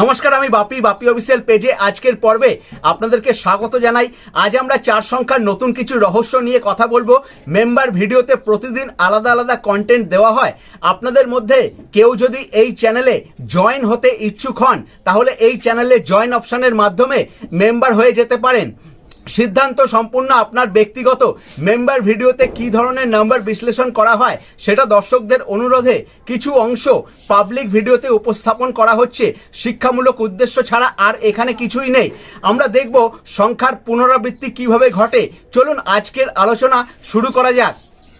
নমস্কার, আমি বাপি বাপি অফিসিয়াল পেজে আজকের পর্বে আপনাদেরকে স্বাগত জানাই। আজ আমরা চার সংখ্যার নতুন কিছু রহস্য নিয়ে কথা বলব। মেম্বার ভিডিওতে প্রতিদিন আলাদা আলাদা কন্টেন্ট দেওয়া হয়। আপনাদের মধ্যে কেউ যদি এই চ্যানেলে জয়েন হতে ইচ্ছুক হন, তাহলে এই চ্যানেলে জয়েন অপশানের মাধ্যমে মেম্বার হয়ে যেতে পারেন। সিদ্ধান্ত সম্পূর্ণ আপনার ব্যক্তিগত মেম্বার ভিডিওতে কি ধরনের নাম্বার বিশ্লেষণ করা হয় সেটা দর্শকদের অনুরোধে কিছু অংশ পাবলিক ভিডিওতে উপস্থাপন করা হচ্ছে। শিক্ষামূলক উদ্দেশ্য ছাড়া আর এখানে কিছুই নেই। আমরা দেখব সংখ্যার পুনরাবৃত্তি কীভাবে ঘটে। চলুন আজকের আলোচনা শুরু করা যাক।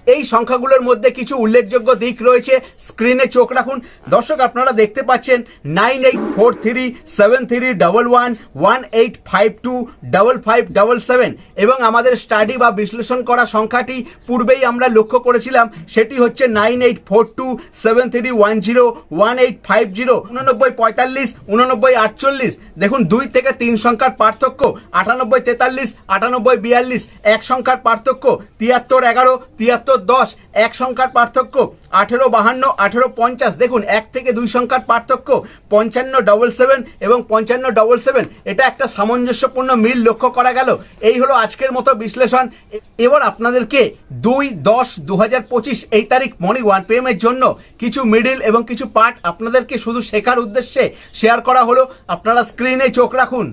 এই সংখ্যাগুলোর মধ্যে কিছু উল্লেখযোগ্য দিক রয়েছে। স্ক্রিনে চোখ রাখুন। দর্শক, আপনারা দেখতে পাচ্ছেন nine eight four three seven three double one one eight five two double five double seven এবং আমাদের স্টাডি বা বিশ্লেষণ করা সংখ্যাটি পূর্বেই আমরা লক্ষ্য করেছিলাম। সেটি হচ্ছে nine eight four two seven three one zero one eight five zero, উননব্বই পঁয়তাল্লিশ, উননব্বই আটচল্লিশ। দেখুন, দুই থেকে তিন সংখ্যার পার্থক্য, আটানব্বই তেতাল্লিশ, আটানব্বই বিয়াল্লিশ। এক সংখ্যার পার্থক্য, তিয়াত্তর এগারো, তিয়াত্তর দশ, এক সংখ্যার পার্থক্য আঠেরো বাহান্ন, আঠেরো পঞ্চাশ। দেখুন, এক থেকে দুই সংখ্যার পার্থক্য, পঞ্চান্ন ডবল সেভেন এবং পঞ্চান্ন ডবল সেভেন এটা একটা সামঞ্জস্যপূর্ণ মিল লক্ষ্য করা গেল। এই হলো আজকের মতো বিশ্লেষণ। এবার আপনাদেরকে দুই দশ দু হাজার পঁচিশ এই তারিখ মর্নিং ওয়ান পি এর জন্য কিছু মিডিল এবং কিছু পার্ট আপনাদেরকে শুধু শেখার উদ্দেশ্যে শেয়ার করা হলো। আপনারা স্ক্রিনে চোখ রাখুন।